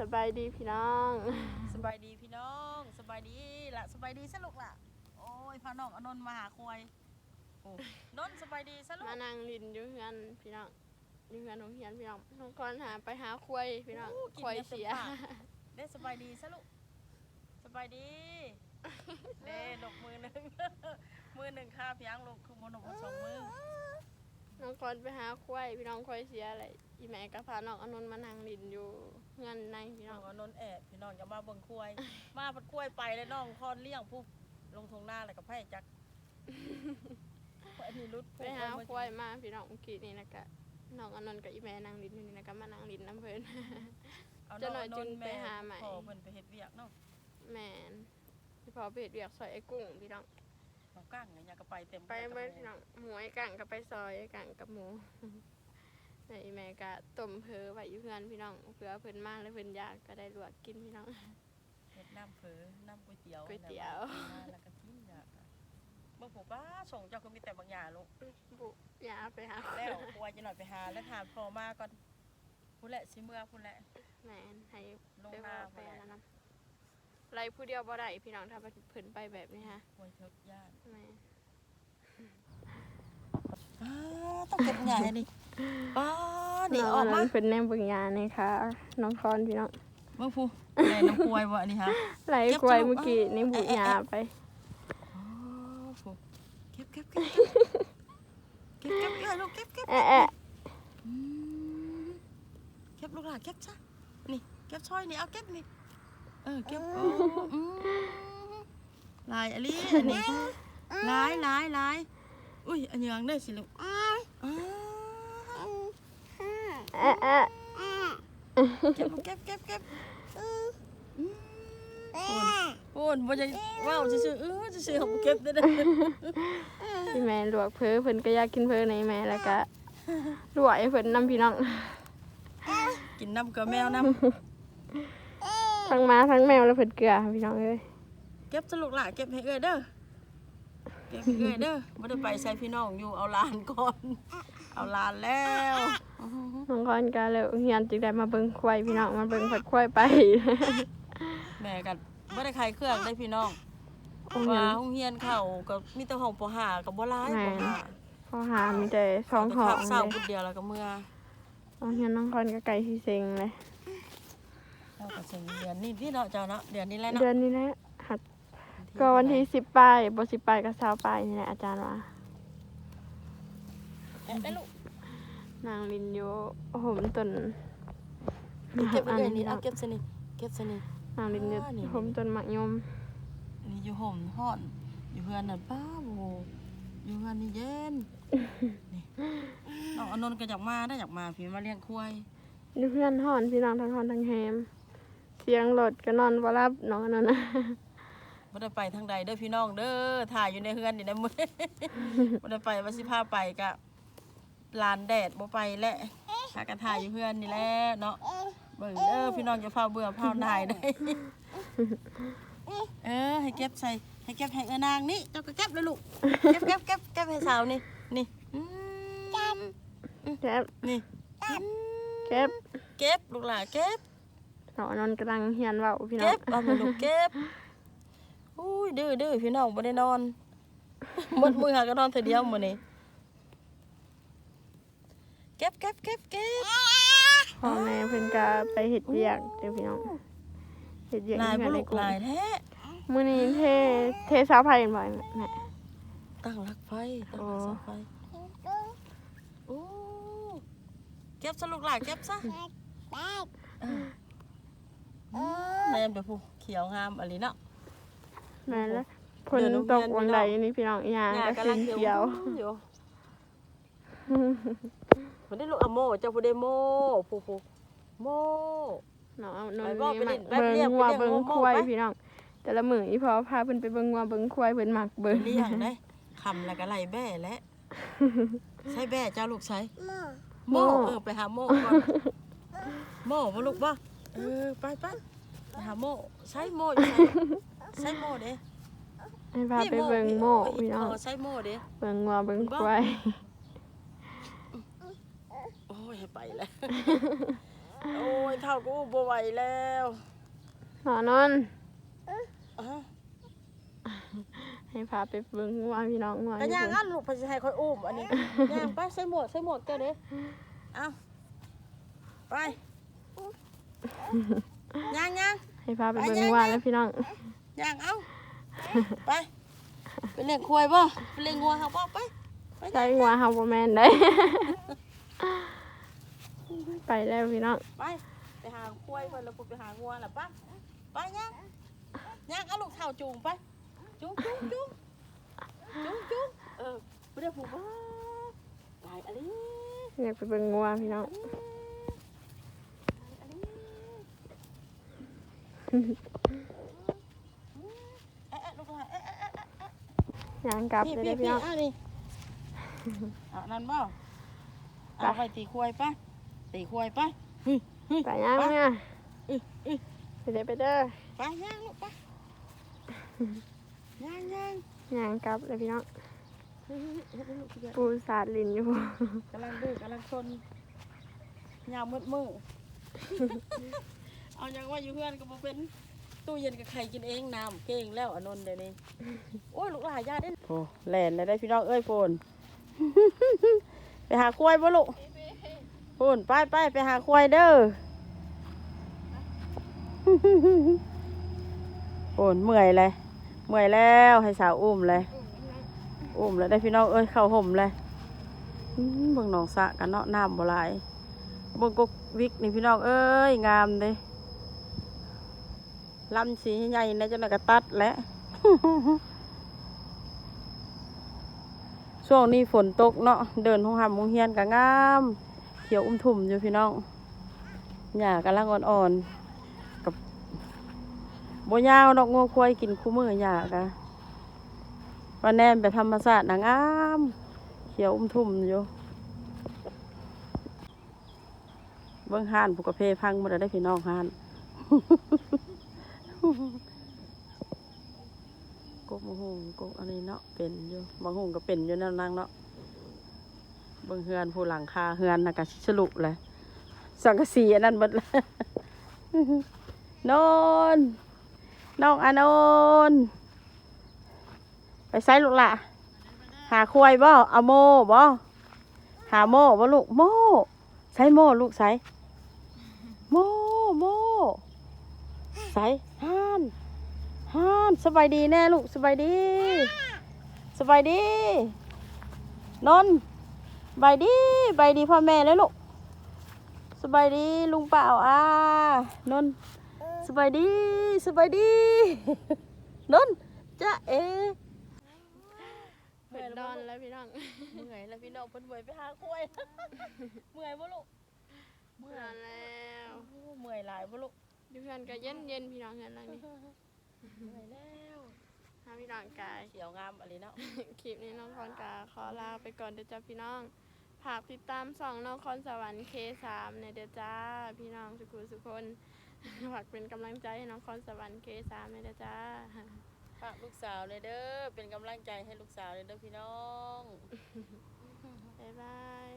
สบายดีพี่น้อง สบายดีพี่น้องสบายดีละสบายดีสลุกละโอ้ยพาน้องอนนท์มาหาควายโอ้นนท์สบายดีสลุกมานั่งลินอยู่เฮือนพี่น้องอยู่เฮือนของเฮียนพี่น้องน้องกอนหาไปหาควายพี่น้องโอ้กิควายนี่เสียต็มปากได้สบายดีสลุกสบายดีเด้ดอกมือหนึ่งมือหนึ่งข้าเพียงลูกคือมนกสองมือน้องกอนไปหาควายพี่น้องควายเสียอะไร อีแม่ก็พาน้องอานนท์มานั่งลินอยู่เฮือนในพี่น้น้อองงอนนท์แอบพี่น้องอย่ามาเบิ่งควาย มาพัดควายไปแล้วน้องพอนเลี้ยงผู้ลงทงหน้าแล้วกับไผ่จักอันนี้รุดไปหาควายมาพี่น้องเมื่อกี้นี่นะกะน้องอานนท์กับอีแม่นั่งลินอยู่นี่นะก็มานั่งลินน้ำเพลิน เอาจะหน่อยงจึงนท์ไปหาใหม่พอเพิ่นไปเฮ็ดเวียกเนาะแม่นพี่พอไปเฮ็ดเวียกซอยไอ้กุ้งพี่น้องน้องกั้งเนี่ยอยากก็ไปเต็มไปกับเบิดหพี่น้องหมูไอ้กังกับไปซอยไอ้กังกับหมู ในแม่ก็ต้มเพอไว้อยู่เพื่อนพี่น้องเผื่อเพิ่นมาแล้วเพิ่นอยากก็ได้ลวกกินพี่น้อง เฮ็ดน้ำเผลอน้ำก๋วยเตี๋ยวก๋วยเตี๋ยว นะแล้วก็กินอยากอะเมื่อผมป้าส่งเจ้าก็มีแต่บางอย่างลูก บุยาไปหาแล้วกลัวจะหน่อยไปหาแล้วถามพอมาก่อนพูดแหละสิเมื่อพูดแหละ แม่นให้ลงไปหน้าว่าพูไปดแหละอันนั้นไรผู้เดียวบ่ได้พี่น้องถ้าเพิ่นไปแบบนี้ฮะควรเทิดญาติแม่นต้องเก็บใหญ่ดิ ป้านี่น้องออกอันมานั้นเพิ่นแนมเบิ่งยานี่ค่ะน้องคอนพี่น้องเมื่อพูแม่น้ำควยบ่อันนี้ฮะไรเก็บกล้วยจะลูกเมื่อกี้อ้าวนี่บุเอ๊ะยาเอ๊ะไปอ๋อพูเก็บเก็บเก็บเก็บเก็บเก็บลูกเก็บเก็บแอะแอะอืมเก็บลูกหลานเก็บซะนี่เก็บช่อยนี่เอาเก็บนี่เออเก็บโอ้อืมลายอันนี้อันนี้ลายลายลายอุ้ยอันยังได้สิลูกอ้าว แอะแอะ เก็บลูกเก็บเก็บเก็บโอนบ่จะว้าวซื่อๆเออซื่อของเก็บได้อเด้อพี่แม่ลวกเพอเพิ่นก็อยากกินเพอในแม่แล้วก็ลวกให้เพิ่นนํพี่น้อง กินน้ำกับแมวน้ำทั้งหมาทั้งแมวแล้วเพิ่นเกลือพี่น้องเอ้ยเก็บสลูกหล่ะเก็บให้เอ้ยเด้อเก็บให้เอ้ยเด้อบ่ได้ไปใส่พี่น้องอยู่เอาลานก่อน เอาลานแล้ว น้องคอนก็เลยเฮียนจึงได้มาเบิ่งควายพี่น้องมาเบิ่งผัดควายไปแม่กันบ่ได้ขายเครื่องได้พี่น้องโรงเรียว่านโรงเรียนเขาก็มีแต่ห้องปห้ากับบ่หลายแม่ปห้าพอหามีแต่สองห้องเศร้าเลยคนเดียวแล้วก็เมื่อโรงเรียนน้องคอนก็ไกลที่เซ็งเลย เราก็สิเดือนนี้ที่เนาะเจ้าเนาะเดือนนี้แหละเนาะเดือนนี้แหละหัดก็วันที่สิบปลายบ่สิบปลายก็เช้าปลายนี่แหละอาจารย์ว่าเอ๊ะได้ลูก นางลินอยู่ห่มต้นเก็บอัเอ้ยนนี่นี้เอาเก็บซะนี่เก็บซะนี่นางลินอยู่อ่านี่ห่มต้นมะยมนี่อยู่ห่มฮ้อน อยู่เพื่อนนั่นป้าโอ้อยู่เพื่อนนี่เย็นนี่น้องอนนท์ก็อยากมาได้อยากมาพี่มาเลี้ยงควายอยู่เพื่อนห่อนพี่น้องทั้งห่อนทั้งแฮมเสียงรถก็นอนบ่รับน้องอันนั้นนะบ่ได้ไปทางใดเด้อพี่น้องเด้อถ่ายอยู่ในเฮือนนี่นะมื้อบ่ได้ไปว่าสิพาไปกะ ลานแดดบ่ไปแหละพากันถ่ายอยู่เฮือนนี่แหละเนาะเบิ่งเด้อพี่น้องอย่าพาเบื่อพานายได้เออให้เก็บใส่ให้เก็บให้เอนางนี่เจ้าก็เก็บเลยลูกเก็บเก็บเก็บเก็บให้สาวนี่นี่อืมแก็บนี่เก็บเก็บลูกหลานเก็บน้องอันนั้นกำลังเฮียนเว้าพี่น้อเก็งบเอามาลูกเก็บอุ้ยดื้อดื้อพี่น้องบ่ได้นอนหมดมือหาก็นอนเทีเดียวมื้อนี้ เก็บเก็บเก็บเก็บพ่อแม่เพิ่นก็ไปเฮ็ดเวียกเด้อพี่น้องเฮ็ดเวียกลายเฮืบ่อนในลูกกลุ่มลายแท้มื้อนี้เทเทสาวไผ่บ่อยแม่ตั้งรักไฟตั้งรักเสาไฟโอ้เก็บซะลูกหลานเก็บซะเออแม่นไปผู้เขียวงามอะไรเนาะแม่นแล้วเพิ่นเดี๋ยวน้องตกเฮียนวังพี่น้ใดองนี่พี่น้องอีหยังหญ้าก็กำลัขึ้งนเขีเขียยววอยู่ บ่ได้ลูกอะโมเจ้าบ่ได้โมผู้ผู้โมน้องเอานนไปท์บ่นี่ไปเล่มานแป๊บเบิ่งเดียววัวไปเล่นเบิ่งโมโม่ควายไป พี่น้องแต่ละมื้ออีพอพาเพิ่นไปเบิ่งวัวเบิ่งควายเพิ่นมักเบิ่งเลี้ยงได้คำแล้วก็ไล่แบ่และใช้แบ่เจ้าลูกใช้โมเออไปหาโมก่อนโมบ่ลูกบ่เออไปไปไปหาโมใช้โมอยู่ใช้ใช้โมเด้ให้พาไปเบิ่งโม่พี่น้องใช้โมเด้เบิ่งวัวเบิ่งควายโอ้ยให้ ไปแล้ว โอ้ยเท่ากูบ่ไหวแล้วหอนอนอะให้พาไปเบิ่งงัวพี่น้องงัวก็อยู่ย่างพุ่นอันลูกเพนสิให้ค่อยอุ้มอันนี้ย่างไปใส่หมวกใส่หมวกเจ้าเด้เอาไปย่างย่างให้พาไปเบิ่งงัวแล้วพี่น้องย่างเอาไปไปเลี้ยงควายบ่ไปเลี้ยงงัวเฮาบ่ไปใส่งัวเฮาบ่แม่นได้ ไปแล้วพี่น้องไปไปหาควายเพิ่นแล้วปุ๊บไปหางัวล่ะปะไปย่างย่างเอาลูกเท้าจูงไปจูงจูงจูงจูงจูงเออบ่ได้ผูกบ่ตายอะไรอยากไปเบิ่งงัวพี่น้องเอ๊ะเอ๊ะลูกหลานเอ๊ะเอ๊ะเอ๊ะเอ๊ะย่างกลับพี่เลยพี่เด้อพี่น้องพี่เอานี่เอานั่นบ่เอาไปตีควายไป ตีควายไปเฮ้ยเฮ้ยไปย่างเนี่ยอื้ออื้อไปเด้อไปเด้อไปย่างลูกไปย่างย่างย่างกลับเลยพี่น้องเฮ้ยเฮ้ยเฮ้ยลูกเดี๋ยวปูสาดลินอยู่กำลังดื้อกำลังชนยามมืดมือเอายังว่าอยู่เพื่อนก็บ่เป็นตู้เย็นกับไข่กินเองน้ำเก่งแล้วอนนท์เดี๋ยวนี้โอ้ยลูกหลานญาติเด้โอ้แล่นเลยได้พี่น้องเอ้ยโฟนไปหาควายบ่ลูก พูนไปไปไปหาควายเด้อพูนเมื่อยเลย เมื่อยแล้วให้สาวอุ้มเลย อุ้มแล้วได้พี่น้องเอ้ยเข้าห่มเลยเบิ่งหนองสะกันเนาะน้ำบ่หลายเบิ่งกกวิกนี่พี่น้องเอ้ยงามเด้ลำสีใหญ่นะจังไดก็ตัดแล้วช่วงนี้ฝนตกเนาะเดินห้องหามหงเฮียนก็งาม ขียวอุ้มทุ่มอยู่พี่น้องหญ้ากำลังอ่อนๆกับโบยาวดอกงัวควายกินคู่มือหญ้ากะวันแนมแบบธรรมศาสตร์นางอ้ามเขียวอุ้มทุ่มอยู่เบื้องห้านผูกกระเพพังหมาได้พี่น้องห้านกบมะฮงกบอันนี้เนาะเป็นอยู่บางฮุงก็เป็นอยู่นั่นนางเนาะ เบิ่งเฮือนผู้หลังคาเฮือนน่ะก็สรุปเลย สังกะสีอันนั้นหมดเลยนนน้องอานนไปไซลูกละหาควายบ่เอาโมบ่หาโมบ่ลูกโมใช้โมลูกใช้โมโมใส่ห่านห่านสบายดีแน่ลูกสบายดี สบายดีนน บายดีบายดีพ่อแม่เลยลูกสบายดีลุงเปล่าอ่านนท์สบายดีสบายดีนนท์จ้าเอเปิดดอนแล้วพี่น้องเมื่อยแล้วพี่น้องเพิ่นเมื่อยไปหาควายเมื่อยบ่ลูกเมื่อยดอนแล้วโอ้เมื่อยหลายบ่ลูกอยู่เพื่อนก็เย็นเย็นๆพี่น้องเพื่อนหลังนี้เมื่อยแล้วถ้าพี่น้องกายเขียวงามอะไรเนาะคลิปนี้น้องคอนกาขอลาไปก่อนเด้อจ้าพี่น้อง ฝากติดตามส่องน้องคอนสวรรค์ K3 เนี่ยเด้อจ้า พี่น้องสุขุสุคนฝากเป็นกำลังใจให้น้องคอนสวรรค์ K3 เนี่ยเด้อจ้าฝากลูกสาวเลยเด้อเป็นกำลังใจให้ลูกสาวเลยเด้อพี่น้องบ๊ายบาย